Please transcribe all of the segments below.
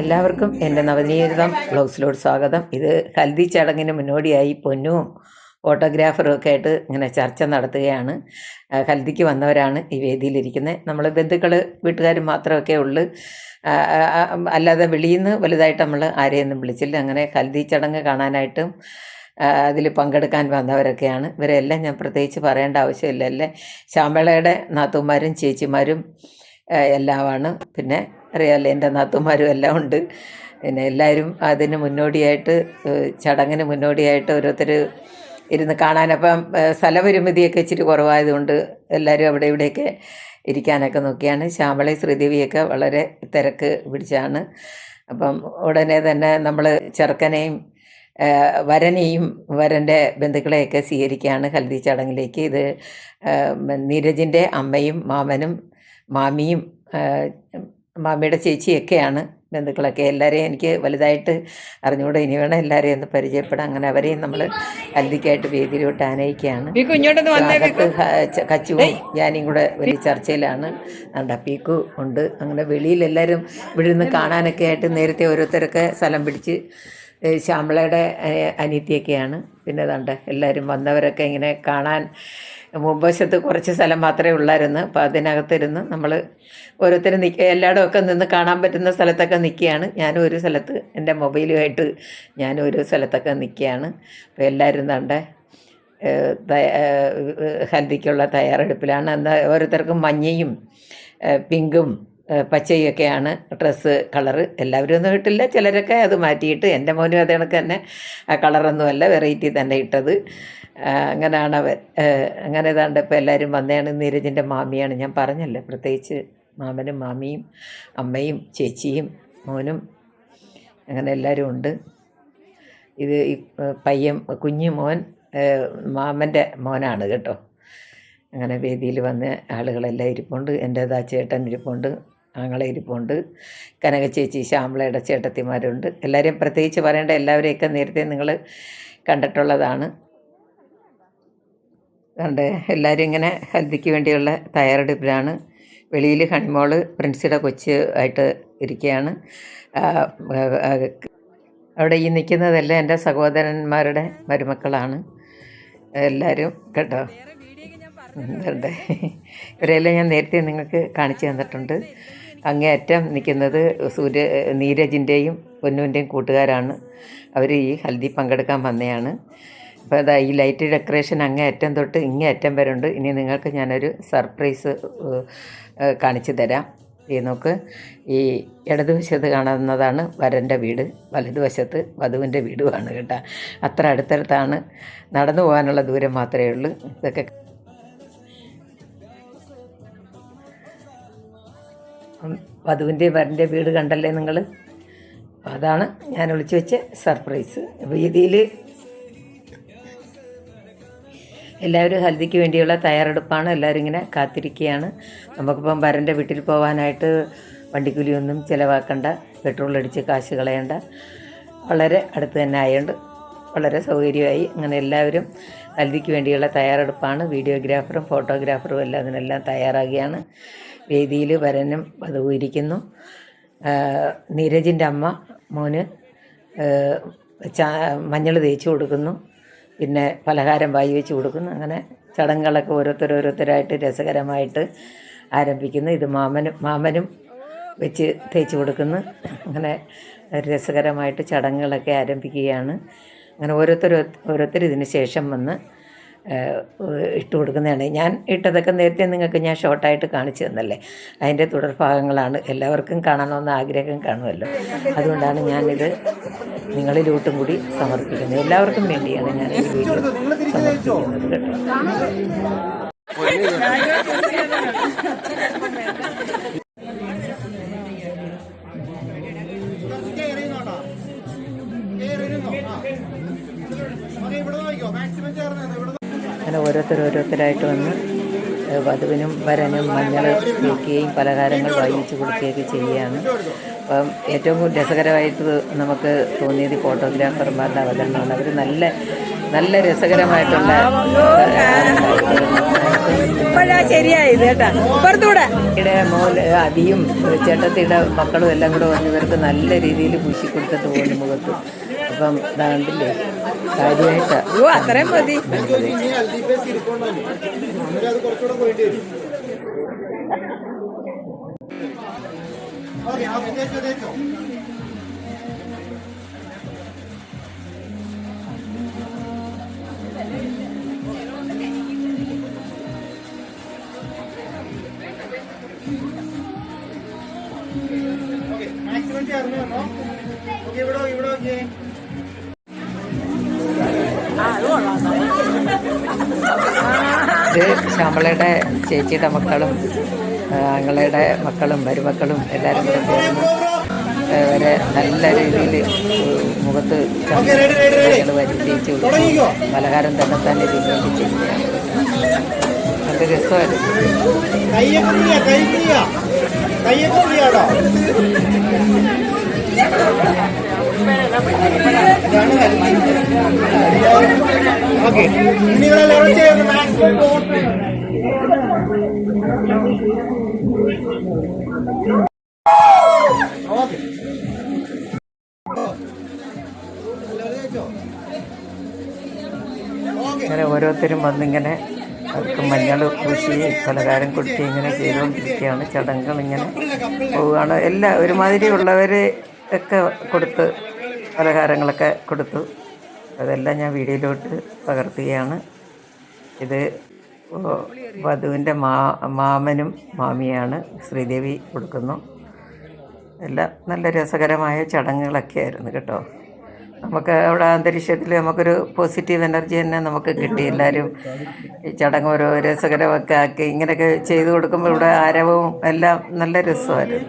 എല്ലാവർക്കും എന്റെ നവനീതം ബ്ലൗസിലോട് സ്വാഗതം. ഇത് ഹൽദി ചടങ്ങിന് മുന്നോടിയായി പൊന്നും ഫോട്ടോഗ്രാഫറും ഒക്കെ ആയിട്ട് ഇങ്ങനെ ചർച്ച നടത്തുകയാണ്. ഹൽദിക്ക് വന്നവരാണ് ഈ വേദിയിലിരിക്കുന്നത്. നമ്മൾ ബന്ധുക്കൾ വീട്ടുകാർ മാത്രമൊക്കെ ഉള്ളു. അല്ലാതെ വെളിയിൽ നിന്ന് വലുതായിട്ട് നമ്മൾ ആരെയൊന്നും വിളിച്ചില്ല. അങ്ങനെ ഹൽദി ചടങ്ങ് കാണാനായിട്ടും അതിൽ പങ്കെടുക്കാൻ വന്നവരൊക്കെയാണ്. ഇവരെല്ലാം ഞാൻ പ്രത്യേകിച്ച് പറയേണ്ട ആവശ്യമില്ല. അല്ലേ ശ്യാമളയുടെ നാത്തുമാരും ചേച്ചിമാരും എല്ലാമാണ്. പിന്നെ അറിയാമല്ലോ എന്റെ നാത്തുമാരും എല്ലാം ഉണ്ട്. പിന്നെ എല്ലാവരും അതിന് മുന്നോടിയായിട്ട് ചടങ്ങിന് മുന്നോടിയായിട്ട് ഓരോരുത്തർ ഇരുന്ന് കാണാനപ്പം സ്ഥലപരിമിതിയൊക്കെ ഇച്ചിരി കുറവായതുകൊണ്ട് എല്ലാവരും അവിടെ ഇവിടെയൊക്കെ ഇരിക്കാനൊക്കെ നോക്കിയാണ്. ശ്യാമളയും ശ്രീദേവിയൊക്കെ വളരെ തിരക്ക് പിടിച്ചാണ്. അപ്പം ഉടനെ തന്നെ നമ്മൾ ചെറുക്കനെയും വരനെയും വരന്റെ ബന്ധുക്കളെയൊക്കെ സ്വീകരിക്കുകയാണ് ഹൽദി ചടങ്ങിലേക്ക്. ഇത് നീരജിന്റെ അമ്മയും മാമനും മാമിയും മാമിയുടെ ചേച്ചിയൊക്കെയാണ് ബന്ധുക്കളൊക്കെ. എല്ലാവരെയും എനിക്ക് വലുതായിട്ട് അറിഞ്ഞുകൂടെ. ഇനി വേണം എല്ലാവരെയും ഒന്ന് പരിചയപ്പെടാം അങ്ങനെ അവരെയും നമ്മൾ ഹൽദിക്കായിട്ട് വേദിയിലോട്ട് ആനയിക്കുകയാണ്. കച്ചുവും ഞാനും കൂടെ വലിയ ചർച്ചയിലാണ്. അതുകൊണ്ട് പീക്കു ഉണ്ട്. അങ്ങനെ വെളിയിൽ എല്ലാവരും ഇവിടെ നിന്ന് കാണാനൊക്കെ ആയിട്ട് നേരത്തെ ഓരോരുത്തരൊക്കെ സ്ഥലം പിടിച്ച് ശ്യാമളയുടെ അനീത്തിയൊക്കെയാണ് പിന്നെ അതുകൊണ്ട് എല്ലാവരും വന്നവരൊക്കെ ഇങ്ങനെ കാണാൻ മുമ്പശത്ത് കുറച്ച് സ്ഥലം മാത്രമേ ഉള്ളായിരുന്നു. അപ്പോൾ അതിനകത്തിരുന്ന് നമ്മൾ ഓരോരുത്തരും നിൽക്കുക എല്ലായിടും ഒക്കെ നിന്ന് കാണാൻ പറ്റുന്ന സ്ഥലത്തൊക്കെ നിൽക്കുകയാണ് ഞാനും ഒരു സ്ഥലത്ത് എന്റെ മൊബൈലുമായിട്ട് ഞാനും ഒരു സ്ഥലത്തൊക്കെ നിൽക്കുകയാണ് അപ്പോൾ എല്ലാവരും തണ്ടേ ഹൽദിക്കുള്ള തയ്യാറെടുപ്പിലാണ്. എന്നാൽ ഓരോരുത്തർക്കും മഞ്ഞയും പിങ്കും പച്ചയൊക്കെയാണ് ഡ്രസ്സ് കളറ്. എല്ലാവരും ഒന്നും ഇട്ടില്ല. ചിലരൊക്കെ അത് മാറ്റിയിട്ട് എന്റെ മോനും അതേ കണക്ക് തന്നെ ആ കളറൊന്നുമല്ല വെറൈറ്റി തന്നെ ഇട്ടത്. അങ്ങനെയാണ് അവൻ. അങ്ങനെ ഏതാണ്ട് ഇപ്പോൾ എല്ലാവരും വന്നതാണ് നീരജിന്റെ മാമിയാണ്. ഞാൻ പറഞ്ഞല്ലേ പ്രത്യേകിച്ച് മാമനും മാമിയും അമ്മയും ചേച്ചിയും മോനും അങ്ങനെ എല്ലാവരും ഉണ്ട്. ഇത് പയ്യൻ കുഞ്ഞു മോൻ മാമന്റെ മോനാണ് കേട്ടോ. അങ്ങനെ വേദിയിൽ വന്ന് ആളുകളെല്ലാം ഇരിപ്പുണ്ട്. എന്റേതാ ചേട്ടൻ ഇരിപ്പുണ്ട് ആങ്ങളെ ഇരിപ്പുണ്ട് കനക ചേച്ചി ശ്യാമളയുടെ ചേട്ടത്തിമാരുണ്ട്. എല്ലാവരെയും പ്രത്യേകിച്ച് പറയേണ്ട എല്ലാവരെയൊക്കെ നേരത്തെ നിങ്ങൾ കണ്ടിട്ടുള്ളതാണ്. കണ്ട് എല്ലാവരും ഇങ്ങനെ ഹൽദിക്ക് വേണ്ടിയുള്ള തയ്യാറെടുപ്പിലാണ്. വെളിയിൽ ഹണിമോൾ പ്രിൻസിയുടെ കൊച്ച് ആയിട്ട് ഇരിക്കുകയാണ്. അവിടെ ഈ നിൽക്കുന്നതെല്ലാം എന്റെ സഹോദരന്മാരുടെ മരുമക്കളാണ്. എല്ലാവരും കേട്ടോ. ഇവരെല്ലാം ഞാൻ നേരത്തെ നിങ്ങൾക്ക് കാണിച്ചു തന്നിട്ടുണ്ട്. അങ്ങേയറ്റം നിൽക്കുന്നത് സൂര്യ നീരജിന്റെയും പൊന്നുവിന്റെയും കൂട്ടുകാരാണ്. അവർ ഈ ഹൽദി പങ്കെടുക്കാൻ വന്നതാണ്. അപ്പോൾ അതാ ഈ ലൈറ്റ് ഡെക്കറേഷൻ അങ്ങേ അറ്റം തൊട്ട് ഇങ്ങേ അറ്റം വരെ ഉണ്ട്. ഇനി നിങ്ങൾക്ക് ഞാനൊരു സർപ്രൈസ് കാണിച്ചു തരാം. ഈ നോക്ക് ഈ ഇടതുവശത്ത് കാണുന്നതാണ് വരന്റെ വീട്. വലതുവശത്ത് വധുവിന്റെ വീടുമാണ് കേട്ടോ. അത്ര അടുത്തടുത്താണ് നടന്നു പോകാനുള്ള ദൂരം മാത്രമേ ഉള്ളൂ. ഇതൊക്കെ വധുവിന്റെ വരന്റെ വീട് കണ്ടല്ലേ നിങ്ങൾ അതാണ് ഞാൻ വിളിച്ചു വെച്ച സർപ്രൈസ് വേദിയിൽ എല്ലാവരും ഹൽദിക്ക് വേണ്ടിയുള്ള തയ്യാറെടുപ്പാണ്. എല്ലാവരും ഇങ്ങനെ കാത്തിരിക്കുകയാണ്. നമുക്കിപ്പം വരന്റെ വീട്ടിൽ പോകാനായിട്ട് വണ്ടിക്കൂലിയൊന്നും ചിലവാക്കണ്ട. പെട്രോൾ അടിച്ച് കാശ് കളയണ്ട. വളരെ അടുത്ത് തന്നെ ആയതുകൊണ്ട് വളരെ സൗകര്യമായി അങ്ങനെ എല്ലാവരും ഹൽദിക്ക് വേണ്ടിയുള്ള തയ്യാറെടുപ്പാണ്. വീഡിയോഗ്രാഫറും ഫോട്ടോഗ്രാഫറും എല്ലാം അതിനെല്ലാം തയ്യാറാകുകയാണ്. വേദിയിൽ വരനും വധുവും ഇരിക്കുന്നു. നീരജിന്റെ അമ്മ മോന് മഞ്ഞൾ തേച്ച് കൊടുക്കുന്നു. പിന്നെ പലഹാരം വായി വെച്ച് കൊടുക്കുന്നു. അങ്ങനെ ചടങ്ങുകളൊക്കെ ഓരോരുത്തർ ഓരോരുത്തരായിട്ട് രസകരമായിട്ട് ആരംഭിക്കുന്നു. ഇത് മാമനും മാമനും വെച്ച് തേച്ച് കൊടുക്കുന്നു. അങ്ങനെ രസകരമായിട്ട് ചടങ്ങുകളൊക്കെ ആരംഭിക്കുകയാണ്. അങ്ങനെ ഓരോരുത്തർ ഓരോരുത്തർ ഇതിന് ശേഷം വന്ന് ഇട്ട് കൊടുക്കുന്നതാണ്. ഞാൻ ഇട്ടതൊക്കെ നേരത്തെ നിങ്ങൾക്ക് ഞാൻ ഷോർട്ടായിട്ട് കാണിച്ചു തന്നല്ലേ? അതിന്റെ തുടർഭാഗങ്ങളാണ് എല്ലാവർക്കും കാണണമെന്ന് ആഗ്രഹം കാണുമല്ലോ. അതുകൊണ്ടാണ് ഞാനിത് നിങ്ങളിലോട്ടും കൂടി സമർപ്പിക്കുന്നത്. എല്ലാവർക്കും വേണ്ടിയാണ് ഞാൻ ഈ വീഡിയോ സമർപ്പിക്കുന്നത് കേട്ടോ. ഓരോരുത്തർ ഓരോരുത്തരായിട്ട് വന്ന് വധുവിനും വരനും മഞ്ഞൾ തേക്കുകയും പലഹാരങ്ങൾ വായിച്ച് കൊടുക്കുകയൊക്കെ ചെയ്യുകയാണ് അപ്പം ഏറ്റവും രസകരമായിട്ട് നമുക്ക് തോന്നിയത് ഫോട്ടോഗ്രാഫർമാരുടെ അവതരണമാണ്. അവർ നല്ല നല്ല രസകരമായിട്ടുള്ള ഇവിടെ മോൽ അടിയും ചേട്ടത്തിയുടെ മക്കളും എല്ലാം കൂടെ വന്ന് ഇവർക്ക് നല്ല രീതിയിൽ പൂശി കൊടുത്തിട്ട് പോകുന്നു മുഖത്ത്. അപ്പം ഇതാണ്ടില്ലേ? കാര്യമായിട്ടാ. ഓ അത്രയും മതി. മാക്സിമം ചേർന്ന് വന്നോ ഓക്കെ ഇവിടെ ഇവിടോ ഇവിടെ ഇത് ശ്യാമളയുടെ ചേച്ചിയുടെ മക്കളും ആങ്ങളയുടെ മക്കളും മരുമക്കളും എല്ലാവരും കൂടെ ചേർന്ന് വരെ നല്ല രീതിയിൽ മുഖത്ത് വരുത്തിച്ച് പലഹാരം തന്നെ തന്നെ ഇതിന് വേണ്ടി ചെയ്യുകയാണ് നല്ല രസമായിരുന്നു. ഓക്കെ എല്ലാവരും ചേർന്ന് മാക്സിമം ഓക്കെ ഇങ്ങനെ ഓരോരുത്തരും വന്നിങ്ങനെ അവർക്ക് മഞ്ഞൾ കൃഷി പലഹാരം കുട്ടി ഇങ്ങനെ ചെയ്തുകൊണ്ടിരിക്കുകയാണ്. ചടങ്ങുകൾ ഇങ്ങനെ പോവുകയാണ്. എല്ലാ ഒരുമാതിരി ഉള്ളവർ ഒക്കെ കൊടുത്ത് പലഹാരങ്ങളൊക്കെ കൊടുത്തു. അതെല്ലാം ഞാൻ വീഡിയോയിലോട്ട് പകർത്തുകയാണ്. ഇത് വധുവിന്റെ മാ മാമനും മാമിയാണ് ശ്രീദേവി കൊടുക്കുന്നു. എല്ലാം നല്ല രസകരമായ ചടങ്ങുകളൊക്കെ ആയിരുന്നു കേട്ടോ. നമുക്ക് അവിടെ അന്തരീക്ഷത്തിൽ നമുക്കൊരു പോസിറ്റീവ് എനർജി തന്നെ നമുക്ക് കിട്ടി. എല്ലാവരും ഈ ചടങ്ങ് ഓരോ രസകരമൊക്കെ ആക്കി ഇങ്ങനെയൊക്കെ ചെയ്തു കൊടുക്കുമ്പോൾ ഇവിടെ ആരവവും എല്ലാം നല്ല രസമായിരുന്നു.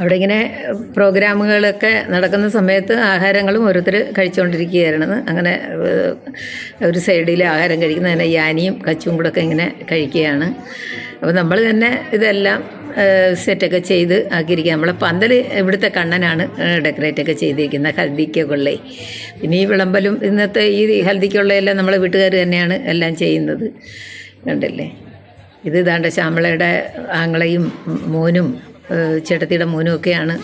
അവിടെ ഇങ്ങനെ പ്രോഗ്രാമുകളൊക്കെ നടക്കുന്ന സമയത്ത് ആഹാരങ്ങളും ഓരോരുത്തർ കഴിച്ചുകൊണ്ടിരിക്കുകയായിരുന്നു അങ്ങനെ ഒരു സൈഡിൽ ആഹാരം കഴിക്കുന്ന യാനിയും കച്ചും കൂടെ ഒക്കെ ഇങ്ങനെ കഴിക്കുകയാണ്. അപ്പോൾ നമ്മൾ തന്നെ ഇതെല്ലാം സെറ്റൊക്കെ ചെയ്ത് ആക്കിയിരിക്കുക. നമ്മളെ പന്തൽ ഇവിടുത്തെ കണ്ണനാണ് ഡെക്കറേറ്റ് ഒക്കെ ചെയ്തിരിക്കുന്നത് ഹൽദിക്കൊള്ളേ. പിന്നെ ഈ വിളമ്പലും ഇന്നത്തെ ഈ ഹൽദിക്കുള്ളയെല്ലാം നമ്മളെ വീട്ടുകാർ തന്നെയാണ് എല്ലാം ചെയ്യുന്നത്. കണ്ടല്ലേ? ഇത് ഇതാണ്ട് ശ്യാമളയുടെ ആങ്ങളയും മോനും ചേട്ടത്തിയുടെ മോനും ഒക്കെയാണ്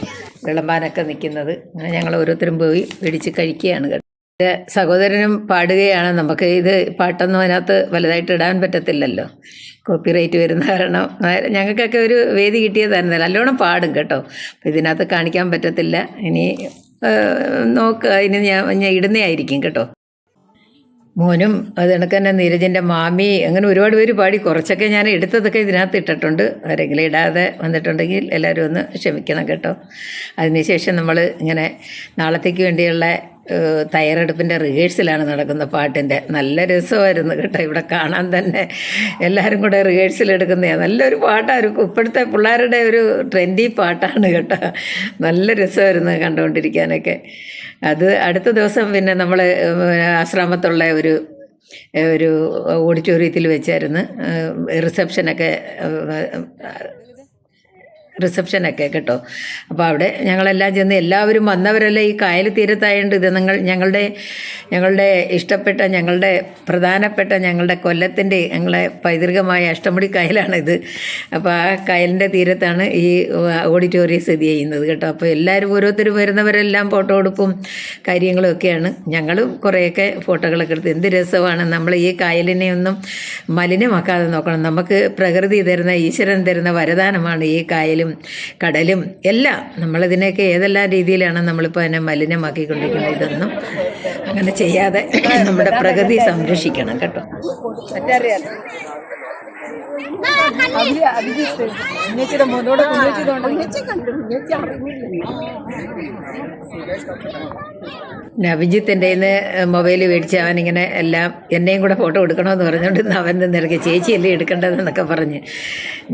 വിളമ്പാനൊക്കെ നിൽക്കുന്നത്. അങ്ങനെ ഞങ്ങൾ ഓരോരുത്തരും പോയി പിടിച്ച് കഴിക്കുകയാണ്. സഹോദരനും പാടുകയാണ്. നമുക്ക് ഇത് പാട്ടൊന്നും അതിനകത്ത് വലുതായിട്ട് ഇടാൻ പറ്റത്തില്ലല്ലോ. കോപ്പിറൈറ്റ് വരുന്ന കാരണം. ഞങ്ങൾക്കൊക്കെ ഒരു വേദി കിട്ടിയതായിരുന്നു നല്ലോണം പാടും കേട്ടോ. അപ്പം ഇതിനകത്ത് കാണിക്കാൻ പറ്റത്തില്ല. ഇനി നോക്ക്. നോക്കുക ഇനി ഞാൻ ഞാൻ ഇടുന്നതായിരിക്കും കേട്ടോ. മോനും അത് കണക്ക് തന്നെ നീരജിന്റെ മാമി അങ്ങനെ ഒരുപാട് പേര് പാടി. കുറച്ചൊക്കെ ഞാൻ എടുത്തതൊക്കെ ഇതിനകത്ത് ഇട്ടിട്ടുണ്ട്. ആരെങ്കിലും ഇടാതെ വന്നിട്ടുണ്ടെങ്കിൽ എല്ലാവരും ഒന്ന് ക്ഷമിക്കണം കേട്ടോ. അതിനുശേഷം നമ്മൾ ഇങ്ങനെ നാളത്തേക്ക് വേണ്ടിയുള്ള തയ്യാറെടുപ്പിന്റെ റിഹേഴ്സലാണ് നടക്കുന്ന പാട്ടിന്റെ നല്ല രസമായിരുന്നു കേട്ടോ ഇവിടെ കാണാൻ തന്നെ. എല്ലാവരും കൂടെ റിഹേഴ്സൽ എടുക്കുന്നതാണ് നല്ലൊരു പാട്ടായിരുന്നു ഇപ്പോഴത്തെ പിള്ളേരുടെ ഒരു ട്രെൻഡി പാട്ടാണ് കേട്ടോ. നല്ല രസമായിരുന്നു കണ്ടുകൊണ്ടിരിക്കാനൊക്കെ. അത് അടുത്ത ദിവസം പിന്നെ നമ്മൾ ആശ്രമത്തുള്ള ഒരു ഒരു ഓഡിറ്റോറിയത്തിൽ വെച്ചായിരുന്നു. റിസപ്ഷനൊക്കെ റിസപ്ഷനൊക്കെ കേട്ടോ. അപ്പോൾ അവിടെ ഞങ്ങളെല്ലാം ചെന്ന് എല്ലാവരും വന്നവരെല്ലാം ഈ കായൽ തീരത്തായതുകൊണ്ട് ഇത് നിങ്ങൾ ഞങ്ങളുടെ ഞങ്ങളുടെ ഇഷ്ടപ്പെട്ട ഞങ്ങളുടെ പ്രധാനപ്പെട്ട ഞങ്ങളുടെ കൊല്ലത്തിന്റെ ഞങ്ങളെ പൈതൃകമായ അഷ്ടമുടി കായലാണ് ഇത്. അപ്പോൾ ആ കായലിന്റെ തീരത്താണ് ഈ ഓഡിറ്റോറിയം സ്ഥിതി ചെയ്യുന്നത് കേട്ടോ. അപ്പോൾ എല്ലാവരും ഓരോരുത്തരും വരുന്നവരെല്ലാം ഫോട്ടോ എടുപ്പും കാര്യങ്ങളും ഒക്കെയാണ്. ഞങ്ങളും കുറേയൊക്കെ ഫോട്ടോകളൊക്കെ എടുത്ത് എന്ത് രസമാണ് നമ്മൾ ഈ കായലിനെ ഒന്നും മലിനമാക്കാതെ നോക്കണം. നമുക്ക് പ്രകൃതി തരുന്ന ഈശ്വരൻ തരുന്ന വരദാനമാണ് ഈ കായലും കടലും എല്ലാം നമ്മളിതിനെയൊക്കെ ഏതെല്ലാം രീതിയിലാണ് നമ്മളിപ്പോൾ അതിനെ മലിനമാക്കിക്കൊണ്ടിരിക്കുന്നത് ഇതൊന്നും അങ്ങനെ ചെയ്യാതെ നമ്മുടെ പ്രകൃതി സംരക്ഷിക്കണം കേട്ടോ. അഭിജിത്ത് മോനോട് കുഞ്ഞച്ചി നബിജിത്ത് എന്റെ മൊബൈൽ മേടിച്ച് ഇങ്ങനെ എല്ലാം എന്നെയും കൂടെ ഫോട്ടോ എടുക്കണമെന്ന് പറഞ്ഞുകൊണ്ട് ഇന്ന് അവൻ നിരക്ക് ചേച്ചിയല്ലേ എടുക്കേണ്ടതെന്നൊക്കെ പറഞ്ഞ്.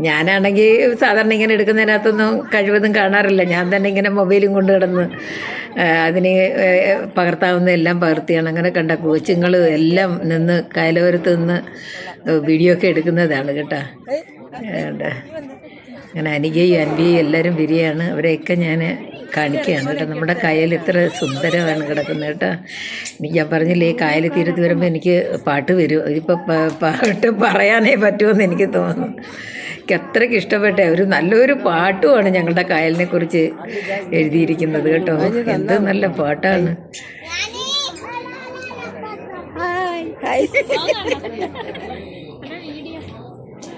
ഞാനാണെങ്കിൽ സാധാരണ ഇങ്ങനെ എടുക്കുന്നതിനകത്തൊന്നും കഴിവതും കാണാറില്ല. ഞാൻ തന്നെ ഇങ്ങനെ മൊബൈലും കൊണ്ട് കിടന്ന് അതിന് പകർത്താവുന്ന എല്ലാം പകർത്തിയാണ്. അങ്ങനെ കണ്ട കോച്ചുങ്ങൾ എല്ലാം നിന്ന് കായലോരത്ത് നിന്ന് വീഡിയോ ഒക്കെ എടുക്കുന്നതാണ് കേട്ടോ. അങ്ങനെ അനുജയും അൻവിയും എല്ലാവരും വിരിയാണ്. അവരെയൊക്കെ ഞാൻ കാണിക്കുകയാണ്. കേട്ടോ നമ്മുടെ കായൽ ഇത്ര സുന്ദരമാണ് കിടക്കുന്നത് കേട്ടോ. എനിക്ക് ഞാൻ പറഞ്ഞില്ലേ ഈ കായൽ തീരത്ത് വരുമ്പോൾ എനിക്ക് പാട്ട് വരും. ഇതിപ്പോൾ പാട്ട് പറയാനേ പറ്റുമെന്ന് എനിക്ക് തോന്നുന്നു. എനിക്ക് അത്രയ്ക്ക് ഇഷ്ടപ്പെട്ട. ഒരു നല്ലൊരു പാട്ടുമാണ് ഞങ്ങളുടെ കായലിനെ കുറിച്ച് എഴുതിയിരിക്കുന്നത് കേട്ടോ. എന്ത് നല്ല പാട്ടാണ്. ഏതാണ്ട്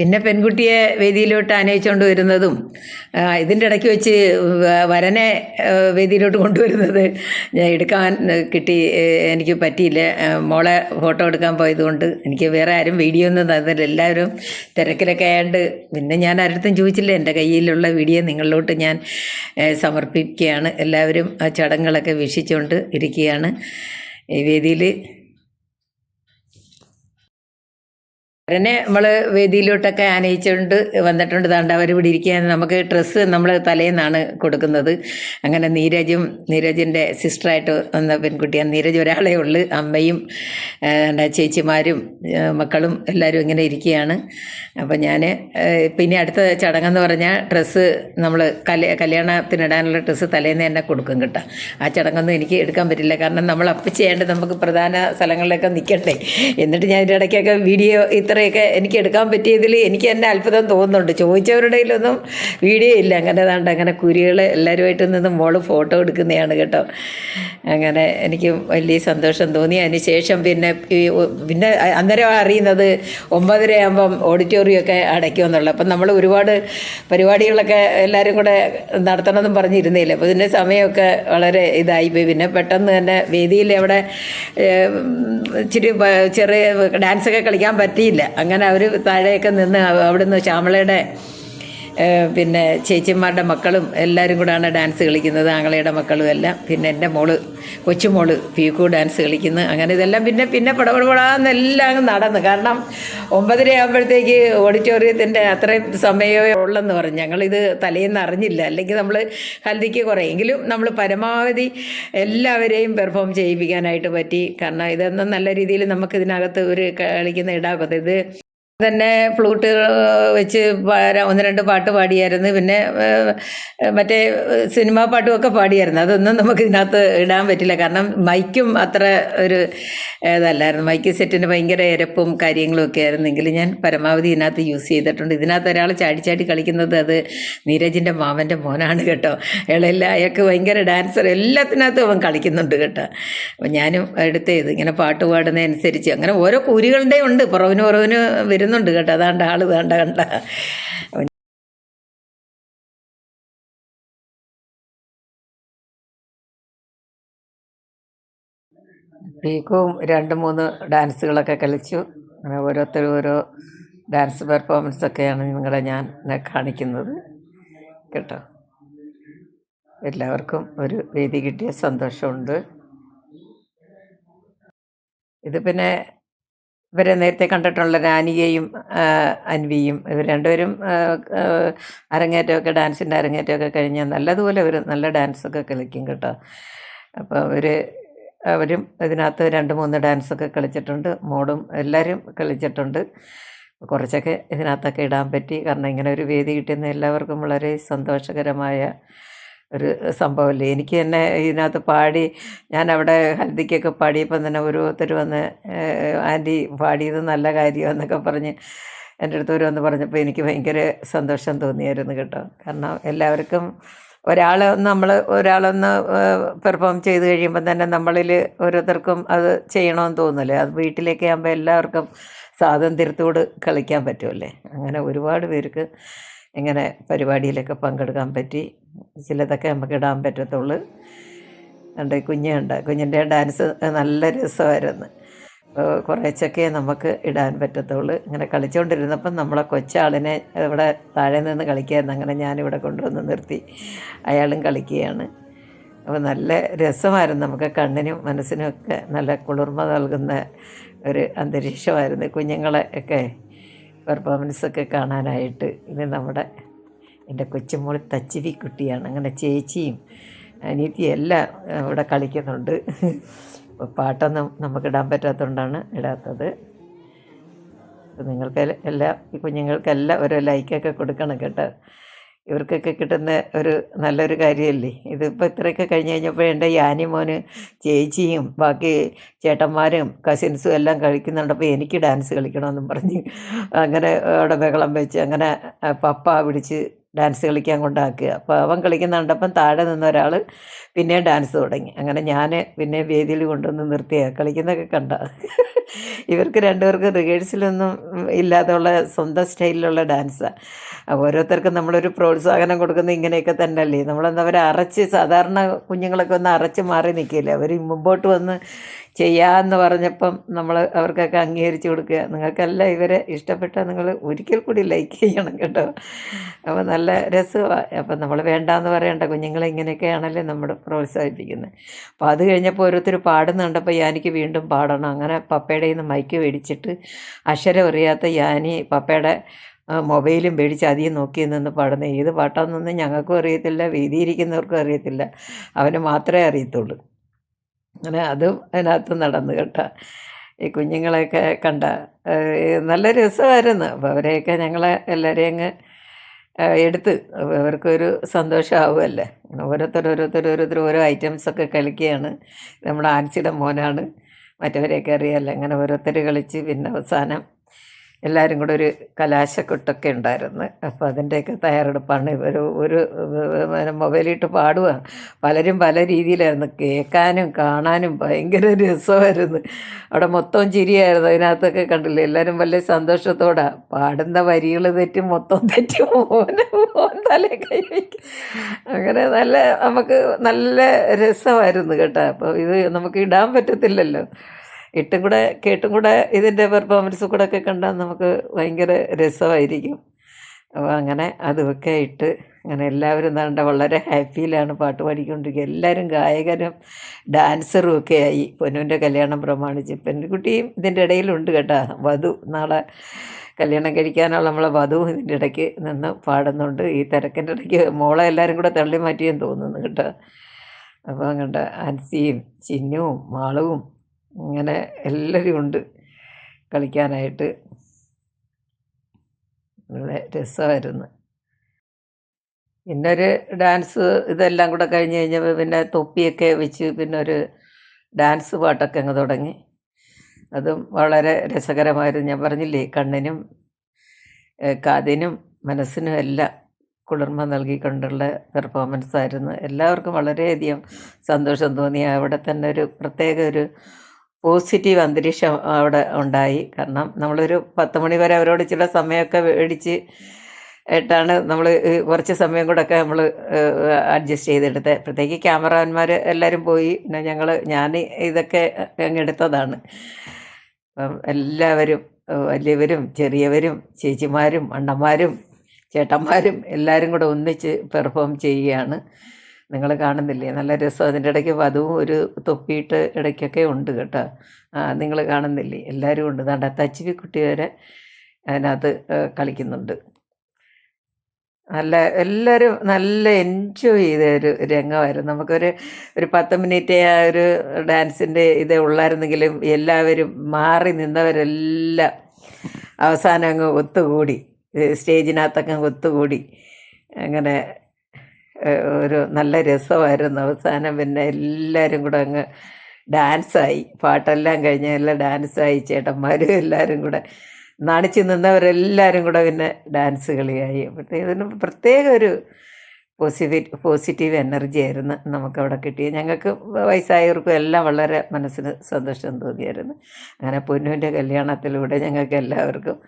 പിന്നെ പെൺകുട്ടിയെ വേദിയിലോട്ട് ആനയിച്ചുകൊണ്ട് വരുന്നതും ഇതിന്റെ ഇടയ്ക്ക് വെച്ച് വരനെ വേദിയിലോട്ട് കൊണ്ടുവരുന്നത് ഞാൻ എടുക്കാൻ കിട്ടി എനിക്ക് പറ്റിയില്ല. മോളെ ഫോട്ടോ എടുക്കാൻ പോയതുകൊണ്ട് എനിക്ക് വേറെ ആരും വീഡിയോ ഒന്നും തന്നില്ല. എല്ലാവരും തിരക്കിലൊക്കെ ആയതുകൊണ്ട് പിന്നെ ഞാൻ ആരുടെ ചോദിച്ചില്ല. എന്റെ കയ്യിലുള്ള വീഡിയോ നിങ്ങളിലോട്ട് ഞാൻ സമർപ്പിക്കുകയാണ്. എല്ലാവരും ആ ചടങ്ങുകളൊക്കെ വീക്ഷിച്ചുകൊണ്ട് ഇരിക്കുകയാണ്. ഈ വേദിയിൽ അവരനെ നമ്മൾ വേദിയിലോട്ടൊക്കെ ആനയിച്ചുകൊണ്ട് വന്നിട്ടുണ്ട്. താണ്ട അവർ ഇവിടെ ഇരിക്കുകയാണ്. നമുക്ക് ഡ്രസ്സ് നമ്മൾ തലേന്നാണ് കൊടുക്കുന്നത്. അങ്ങനെ നീരജും നീരജിന്റെ സിസ്റ്ററായിട്ട് വന്ന പെൺകുട്ടിയാണ്. നീരജ് ഒരാളേ ഉള്ളു. അമ്മയും ചേച്ചിമാരും മക്കളും എല്ലാവരും ഇങ്ങനെ ഇരിക്കുകയാണ്. അപ്പം ഞാൻ പിന്നെ അടുത്ത ചടങ്ങെന്ന് പറഞ്ഞാൽ ഡ്രസ്സ് നമ്മൾ കല്യ കല്യാണത്തിനിടാനുള്ള ഡ്രസ്സ് തലേന്ന് തന്നെ കൊടുക്കും കേട്ടോ. ആ ചടങ്ങൊന്നും എനിക്ക് എടുക്കാൻ പറ്റില്ല. കാരണം നമ്മൾ അപ്പം ചെയ്യേണ്ടത് നമുക്ക് പ്രധാന സ്ഥലങ്ങളിലൊക്കെ നിൽക്കണ്ടേ എന്നിട്ട് ഞാൻ ഇതിന്റെ ഇടയ്ക്കൊക്കെ വീഡിയോ ഇത്രയൊക്കെ എനിക്ക് എടുക്കാൻ പറ്റിയതിൽ എനിക്ക് തന്നെ അത്ഭുതം തോന്നുന്നുണ്ട്. ചോദിച്ചവരുടെ ഒന്നും വീഡിയോ ഇല്ല. അങ്ങനെ ഏതാണ്ട് അങ്ങനെ കുരികൾ എല്ലാവരുമായിട്ട് നിന്ന് മോൾ ഫോട്ടോ എടുക്കുന്നതാണ് കേട്ടോ. അങ്ങനെ എനിക്ക് വലിയ സന്തോഷം തോന്നി. അതിന് ശേഷം പിന്നെ പിന്നെ അന്നേരം അറിയുന്നത് ഒമ്പതര ആകുമ്പം ഓഡിറ്റോറിയമൊക്കെ അടയ്ക്കുമെന്നുള്ളത് അപ്പം നമ്മൾ ഒരുപാട് പരിപാടികളൊക്കെ എല്ലാവരും കൂടെ നടത്തണമെന്നും പറഞ്ഞിരുന്നില്ല. അപ്പോൾ ഇതിന്റെ സമയമൊക്കെ വളരെ ഇതായിപ്പോയി പിന്നെ പെട്ടെന്ന് തന്നെ വേദിയിൽ അവിടെ ഇച്ചിരി ചെറിയ ഡാൻസൊക്കെ കളിക്കാൻ പറ്റിയില്ല. അങ്ങനെ അവർ താഴെയൊക്കെ നിന്ന് അവ- അവിടുന്ന് ശ്യാമളയുടെ പിന്നെ ചേച്ചിമാരുടെ മക്കളും എല്ലാവരും കൂടാണ് ഡാൻസ് കളിക്കുന്നത് ആങ്ങളയുടെ മക്കളും എല്ലാം. പിന്നെ എന്റെ മോൾ കൊച്ചുമോൾ പീക്കു ഡാൻസ് കളിക്കുന്നു. അങ്ങനെ ഇതെല്ലാം പിന്നെ പിന്നെ പടപടപടാന്നെല്ലാം അങ്ങ് നടന്നു. കാരണം ഒമ്പതര ആകുമ്പോഴത്തേക്ക് ഓഡിറ്റോറിയത്തിന്റെ അത്രയും സമയമേ ഉള്ളെന്ന് പറഞ്ഞു. ഞങ്ങളിത് തലേന്ന് അറിഞ്ഞില്ല. അല്ലെങ്കിൽ നമ്മൾ ഹൽദിക്ക് കുറേയെങ്കിലും നമ്മൾ പരമാവധി എല്ലാവരെയും പെർഫോം ചെയ്യിപ്പിക്കാനായിട്ട് പറ്റി. കാരണം ഇതൊന്നും നല്ല രീതിയിൽ നമുക്കിതിനകത്ത് ഒരു കളിക്കുന്ന ഇടാക്കത്ത് ഇത് തന്നെ ഫ്ലൂട്ട് വെച്ച് ഒന്ന് രണ്ട് പാട്ട് പാടിയായിരുന്നു. പിന്നെ മറ്റേ സിനിമാ പാട്ടുമൊക്കെ പാടിയായിരുന്നു. അതൊന്നും നമുക്ക് ഇതിനകത്ത് ഇടാൻ പറ്റില്ല. കാരണം മൈക്കും അത്ര ഒരു ഇതല്ലായിരുന്നു. മൈക്ക് സെറ്റിന് ഭയങ്കര ഇരപ്പും കാര്യങ്ങളും ഒക്കെ ആയിരുന്നെങ്കിൽ ഞാൻ പരമാവധി ഇതിനകത്ത് യൂസ് ചെയ്തിട്ടുണ്ട്. ഇതിനകത്ത് ഒരാൾ ചാടി ചാടി കളിക്കുന്നത് അത് നീരജിന്റെ മാമന്റെ മോനാണ് കേട്ടോ. ഇളയില്ല അയാൾക്ക് ഭയങ്കര ഡാൻസർ എല്ലാത്തിനകത്തും അവൻ കളിക്കുന്നുണ്ട് കേട്ടോ. അപ്പം ഞാനും എടുത്തേത് ഇങ്ങനെ പാട്ട് പാടുന്നതനുസരിച്ച്. അങ്ങനെ ഓരോ കൂലികളുടെ ഉണ്ട്. പുറവിന് പുറവിന് വരുന്നുണ്ട് കേട്ടോ. അതാണ്ട് ആൾ വേണ്ട കണ്ട. പീക്കും രണ്ട് മൂന്ന് ഡാൻസുകളൊക്കെ കളിച്ചു. അങ്ങനെ ഓരോരുത്തരും ഓരോ ഡാൻസ് പെർഫോമൻസ് ഒക്കെയാണ് നിങ്ങളെ ഞാൻ കാണിക്കുന്നത്. കേട്ടോ. എല്ലാവർക്കും ഒരു വേദി കിട്ടിയ സന്തോഷമുണ്ട്. ഇത് പിന്നെ ഇവരെ നേരത്തെ കണ്ടിട്ടുള്ള രാനികയും അൻവിയും ഇവർ രണ്ടുപേരും അരങ്ങേറ്റമൊക്കെ ഡാൻസിന്റെ അരങ്ങേറ്റമൊക്കെ കഴിഞ്ഞാൽ നല്ലതുപോലെ ഒരു നല്ല ഡാൻസൊക്കെ കളിക്കും കേട്ടോ. അപ്പോൾ അവർ അവരും ഇതിനകത്ത് രണ്ട് മൂന്ന് ഡാൻസൊക്കെ കളിച്ചിട്ടുണ്ട് മോഡും എല്ലാവരും കളിച്ചിട്ടുണ്ട്. കുറച്ചൊക്കെ ഇതിനകത്തൊക്കെ ഇടാൻ പറ്റി. കാരണം ഇങ്ങനെ ഒരു വേദി കിട്ടുന്ന എല്ലാവർക്കും വളരെ സന്തോഷകരമായ ഒരു സംഭവമല്ലേ? എനിക്ക് തന്നെ ഇതിനകത്ത് പാടി ഞാൻ അവിടെ ഹൽദിക്കൊക്കെ പാടിയപ്പം തന്നെ ഓരോരുത്തർ വന്ന് ആന്റി പാടിയത് നല്ല കാര്യമെന്നൊക്കെ പറഞ്ഞ് എന്റെ അടുത്ത് ഒരു വന്ന് പറഞ്ഞപ്പോൾ എനിക്ക് ഭയങ്കര സന്തോഷം തോന്നിയായിരുന്നു കേട്ടോ. കാരണം എല്ലാവർക്കും ഒരാളൊന്ന് നമ്മൾ ഒരാളൊന്ന് പെർഫോം ചെയ്ത് കഴിയുമ്പോൾ തന്നെ നമ്മളിൽ ഓരോരുത്തർക്കും അത് ചെയ്യണമെന്ന് തോന്നില്ലേ? അത് വീട്ടിലേക്ക് ആകുമ്പോൾ എല്ലാവർക്കും സ്വാതന്ത്ര്യത്തോട് കളിക്കാൻ പറ്റുമല്ലേ? അങ്ങനെ ഒരുപാട് പേർക്ക് ഇങ്ങനെ പരിപാടിയിലൊക്കെ പങ്കെടുക്കാൻ പറ്റി? ചിലതൊക്കെ നമുക്ക് ഇടാൻ പറ്റത്തുള്ളൂ. ഉണ്ട് കുഞ്ഞുണ്ട് കുഞ്ഞിന്റെ ഡാൻസ് നല്ല രസമായിരുന്നു. അപ്പോൾ കുറേച്ചൊക്കെ നമുക്ക് ഇടാൻ പറ്റത്തുള്ളൂ. ഇങ്ങനെ കളിച്ചുകൊണ്ടിരുന്നപ്പം നമ്മളെ കൊച്ചാളിനെ ഇവിടെ താഴെ നിന്ന് കളിക്കായിരുന്നു. അങ്ങനെ ഞാനിവിടെ കൊണ്ടുവന്ന് നിർത്തി. അയാളും കളിക്കുകയാണ്. അപ്പോൾ നല്ല രസമായിരുന്നു. നമുക്ക് കണ്ണിനും മനസ്സിനും ഒക്കെ നല്ല കുളിർമ നൽകുന്ന ഒരു അന്തരീക്ഷമായിരുന്നു കുഞ്ഞുങ്ങളെ ഒക്കെ. പെർഫോമൻസ് ഒക്കെ കാണാനായിട്ട് ഇത് നമ്മുടെ എന്റെ കൊച്ചുമോൾ തച്ചിരി കുട്ടിയാണ് അങ്ങനെ ചേച്ചിയും അനിയത്തിയും എല്ലാം ഇവിടെ കളിക്കുന്നുണ്ട്. പാട്ടൊന്നും നമുക്ക് ഇടാൻ പറ്റാത്തതുകൊണ്ടാണ് ഇടാത്തത്. നിങ്ങൾക്ക് എല്ല- കുഞ്ഞുങ്ങൾക്കെല്ലാം ഒരു ലൈക്കൊക്കെ കൊടുക്കണം കേട്ടോ. ഇവർക്കൊക്കെ കിട്ടുന്ന ഒരു നല്ലൊരു കാര്യമല്ലേ? ഇതിപ്പോൾ ഇത്രയൊക്കെ കഴിഞ്ഞ് കഴിഞ്ഞപ്പോൾ എന്റെ യാനി മോന് ചേച്ചിയും ബാക്കി ചേട്ടന്മാരും കസിൻസും എല്ലാം കളിക്കുന്നുണ്ടപ്പോൾ എനിക്ക് ഡാൻസ് കളിക്കണമെന്നും പറഞ്ഞ് അങ്ങനെ അവിടെ ബഹളം വെച്ച് അങ്ങനെ പപ്പ പിടിച്ച് ഡാൻസ് കളിക്കാൻ കൊണ്ടാക്കുക. അപ്പോൾ അവൻ കളിക്കുന്ന കണ്ടപ്പം താഴെ നിന്ന ഒരാൾ പിന്നെ ഡാൻസ് തുടങ്ങി. അങ്ങനെ ഞാൻ പിന്നെ വേദിയിൽ കൊണ്ടുവന്ന് നിർത്തിയ കളിക്കുന്നതൊക്കെ കണ്ട. ഇവർക്ക് രണ്ടുപേർക്ക് റിഹേഴ്സലൊന്നും ഇല്ലാതുള്ള സ്വന്തം സ്റ്റൈലിലുള്ള ഡാൻസാണ് ഓരോരുത്തർക്കും നമ്മളൊരു പ്രോത്സാഹനം കൊടുക്കുന്നത് ഇങ്ങനെയൊക്കെ തന്നെയല്ലേ. നമ്മളെന്താ അവരെ അരച്ച് സാധാരണ കുഞ്ഞുങ്ങളൊക്കെ ഒന്ന് അരച്ച് മാറി നിൽക്കില്ല അവർ മുമ്പോട്ട് വന്ന് ചെയ്യാമെന്ന് പറഞ്ഞപ്പം നമ്മൾ അവർക്കൊക്കെ അംഗീകരിച്ച് കൊടുക്കുക. നിങ്ങൾക്കല്ല ഇവരെ ഇഷ്ടപ്പെട്ടാൽ നിങ്ങൾ ഒരിക്കൽ കൂടി ലൈക്ക് ചെയ്യണം കേട്ടോ. അപ്പോൾ നല്ല രസമാണ് അപ്പം നമ്മൾ വേണ്ടാന്ന് പറയണ്ട. കുഞ്ഞുങ്ങളെ ഇങ്ങനെയൊക്കെയാണല്ലേ നമ്മൾ പ്രോത്സാഹിപ്പിക്കുന്നത്. അപ്പോൾ അത് കഴിഞ്ഞപ്പോൾ ഓരോരുത്തർ പാടുന്ന കണ്ടപ്പോൾ യാനിക്ക് വീണ്ടും പാടണം. അങ്ങനെ പപ്പയുടെ നിന്ന് മൈക്ക് മേടിച്ചിട്ട് അക്ഷരം അറിയാത്ത യാനി പപ്പയുടെ മൊബൈലും മേടിച്ച് അധികം നോക്കി നിന്ന് പാടുന്നത് ഏത് പാട്ടാണെന്നൊന്നും ഞങ്ങൾക്കും അറിയത്തില്ല. വേദിയിരിക്കുന്നവർക്കും അറിയത്തില്ല. അവന് മാത്രമേ അറിയത്തുള്ളൂ. അങ്ങനെ അതും അതിനകത്ത് നടന്നു കേട്ടോ. ഈ കുഞ്ഞുങ്ങളെയൊക്കെ കണ്ട നല്ല രസമായിരുന്നു. അപ്പോൾ അവരെയൊക്കെ ഞങ്ങളെ എല്ലാവരെയും അങ്ങ് എടുത്ത് അവർക്കൊരു സന്തോഷമാവുമല്ലേ? ഓരോരുത്തർ ഓരോരുത്തർ ഓരോരുത്തർ ഓരോ ഐറ്റംസൊക്കെ കളിക്കുകയാണ്. നമ്മുടെ ആൻസിയുടെ മോനാണ്. മറ്റവരെയൊക്കെ അറിയാമല്ലോ അങ്ങനെ ഓരോരുത്തർ കളിച്ച് പിന്നെ അവസാനം എല്ലാവരും കൂടെ ഒരു കലാശക്കൊട്ടൊക്കെ ഉണ്ടായിരുന്നു. അപ്പോൾ അതിന്റെയൊക്കെ തയ്യാറെടുപ്പാണ് ഇവർ ഒരു മൊബൈലിട്ട് പാടുക പലരും പല രീതിയിലായിരുന്നു. കേൾക്കാനും കാണാനും ഭയങ്കര രസമായിരുന്നു. അവിടെ മൊത്തം ചിരിയായിരുന്നു. അതിനകത്തൊക്കെ കണ്ടില്ല? എല്ലാവരും വലിയ സന്തോഷത്തോടെ. പാടുന്ന വരികൾ തെറ്റി മൊത്തം തെറ്റി തലേ കൈ അങ്ങനെ നല്ല നമുക്ക് നല്ല രസമായിരുന്നു കേട്ടോ. അപ്പോൾ ഇത് നമുക്ക് ഇടാൻ പറ്റത്തില്ലല്ലോ. ഇട്ടും കൂടെ കേട്ടും കൂടെ ഇതിന്റെ പെർഫോമൻസ് കൂടെ ഒക്കെ കണ്ടാൽ നമുക്ക് ഭയങ്കര രസമായിരിക്കും. അപ്പോൾ അങ്ങനെ അതുമൊക്കെ ഇട്ട് അങ്ങനെ എല്ലാവരും നല്ല വളരെ ഹാപ്പിയിലാണ് പാട്ട് പാടിക്കൊണ്ടിരിക്കുക. എല്ലാവരും ഗായകനും ഡാൻസറും ഒക്കെ ആയി. പൊന്നുവിന്റെ കല്യാണം പ്രമാണിച്ച്. പെൺകുട്ടിയും ഇതിന്റെ ഇടയിലുണ്ട് കേട്ടോ. വധു നാളെ കല്യാണം കഴിക്കാനുള്ള നമ്മളെ വധുവും ഇതിന്റെ ഇടയ്ക്ക് നിന്ന് പാടുന്നുണ്ട്. ഈ തിരക്കിന്റെ ഇടയ്ക്ക് മോളെ എല്ലാവരും കൂടെ തള്ളി മാറ്റിയെന്ന് തോന്നുന്നു കേട്ടോ. അപ്പോൾ അങ്ങോട്ട് അൻസിയും ചിന്നുവും മാളവും ഇങ്ങനെ എല്ലാവരും ഉണ്ട് കളിക്കാനായിട്ട്. നല്ല രസമായിരുന്നു. പിന്നെ ഒരു ഡാൻസ് ഇതെല്ലാം കൂടെ കഴിഞ്ഞ് കഴിഞ്ഞപ്പോൾ പിന്നെ തൊപ്പിയൊക്കെ വെച്ച് പിന്നെ ഒരു ഡാൻസ് പാട്ടൊക്കെ അങ്ങ് തുടങ്ങി. അതും വളരെ രസകരമായിരുന്നു. ഞാൻ പറഞ്ഞില്ലേ കണ്ണിനും കാതിനും മനസ്സിനും എല്ലാം കുളിർമ നൽകിക്കൊണ്ടുള്ള പെർഫോമൻസ് ആയിരുന്നു എല്ലാവർക്കും വളരെയധികം സന്തോഷം തോന്നി. അവിടെ തന്നെ ഒരു പ്രത്യേക ഒരു പോസിറ്റീവ് അന്തരീക്ഷം അവിടെ ഉണ്ടായി. കാരണം നമ്മളൊരു പത്ത് മണി വരെ അവരോട് ചില സമയമൊക്കെ മേടിച്ച് ആയിട്ടാണ് നമ്മൾ കുറച്ച് സമയം കൂടെ ഒക്കെ നമ്മൾ അഡ്ജസ്റ്റ് ചെയ്തെടുത്തത്. പ്രത്യേകിച്ച് ക്യാമറമാൻമാർ എല്ലാവരും പോയി. പിന്നെ ഞങ്ങൾ ഞാൻ ഇതൊക്കെ എടുത്തതാണ് അപ്പം എല്ലാവരും വലിയവരും ചെറിയവരും ചേച്ചിമാരും അണ്ണന്മാരും ചേട്ടന്മാരും എല്ലാവരും കൂടെ ഒന്നിച്ച് പെർഫോം ചെയ്യുകയാണ്. നിങ്ങൾ കാണുന്നില്ലേ? നല്ല രസം. അതിന്റെ ഇടയ്ക്ക് വധുവും ഒരു തൊപ്പിയിട്ട് ഇടയ്ക്കൊക്കെ ഉണ്ട് കേട്ടോ. നിങ്ങൾ കാണുന്നില്ലേ? എല്ലാവരും ഉണ്ട്. ദാണ്ട തച്ചിവി കുട്ടി വരെ അതിനകത്ത് കളിക്കുന്നുണ്ട്. നല്ല എല്ലാവരും നല്ല എൻജോയ് ചെയ്ത ഒരു രംഗമായിരുന്നു. നമുക്കൊരു ഒരു പത്ത് മിനിറ്റ് ആ ഒരു ഡാൻസിന്റെ ഇത് ഉള്ളായിരുന്നെങ്കിലും എല്ലാവരും മാറി നിന്നവരെല്ലാം അവസാനം അങ്ങ് ഒത്തുകൂടി. സ്റ്റേജിനകത്തൊക്കെ ഒത്തുകൂടി. അങ്ങനെ ഒരു നല്ല രസമായിരുന്നു. അവസാനം പിന്നെ എല്ലാവരും കൂടെ അങ്ങ് ഡാൻസായി. പാട്ടെല്ലാം കഴിഞ്ഞ് എല്ലാം ഡാൻസായി. ചേട്ടന്മാരും എല്ലാവരും കൂടെ നാണിച്ച് നിന്നവരെല്ലാവരും കൂടെ പിന്നെ ഡാൻസ് കളിയായി. ഇതിന് പ്രത്യേക ഒരു പോസിറ്റീവ് പോസിറ്റീവ് എനർജി ആയിരുന്നു നമുക്കവിടെ കിട്ടിയത്. ഞങ്ങൾക്ക് വയസ്സായവർക്കും എല്ലാം വളരെ മനസ്സിന് സന്തോഷം തോന്നിയായിരുന്നു. അങ്ങനെ പൊന്നുവിന്റെ കല്യാണത്തിലൂടെ ഞങ്ങൾക്ക് എല്ലാവർക്കും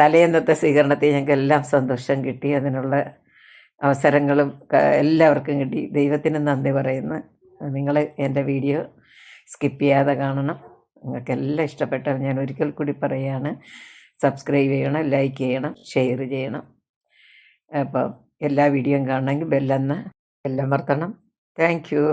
തലേന്നത്തെ സ്വീകരണത്തിൽ ഞങ്ങൾക്ക് എല്ലാം സന്തോഷം കിട്ടി. അതിനുള്ള അവസരങ്ങളും എല്ലാവർക്കും കിട്ടി. ദൈവത്തിന് നന്ദി പറയുന്നു. നിങ്ങൾ എന്റെ വീഡിയോ സ്കിപ്പ് ചെയ്യാതെ കാണണം. നിങ്ങൾക്ക് എല്ലാം ഇഷ്ടപ്പെട്ടാൽ ഞാൻ ഒരിക്കൽ കൂടി പറയുകയാണ് സബ്സ്ക്രൈബ് ചെയ്യണം ലൈക്ക് ചെയ്യണം ഷെയർ ചെയ്യണം. അപ്പം എല്ലാ വീഡിയോയും കാണണമെങ്കിൽ ബെല്ലെന്ന് ബെല്ലമർത്തണം. Thank you.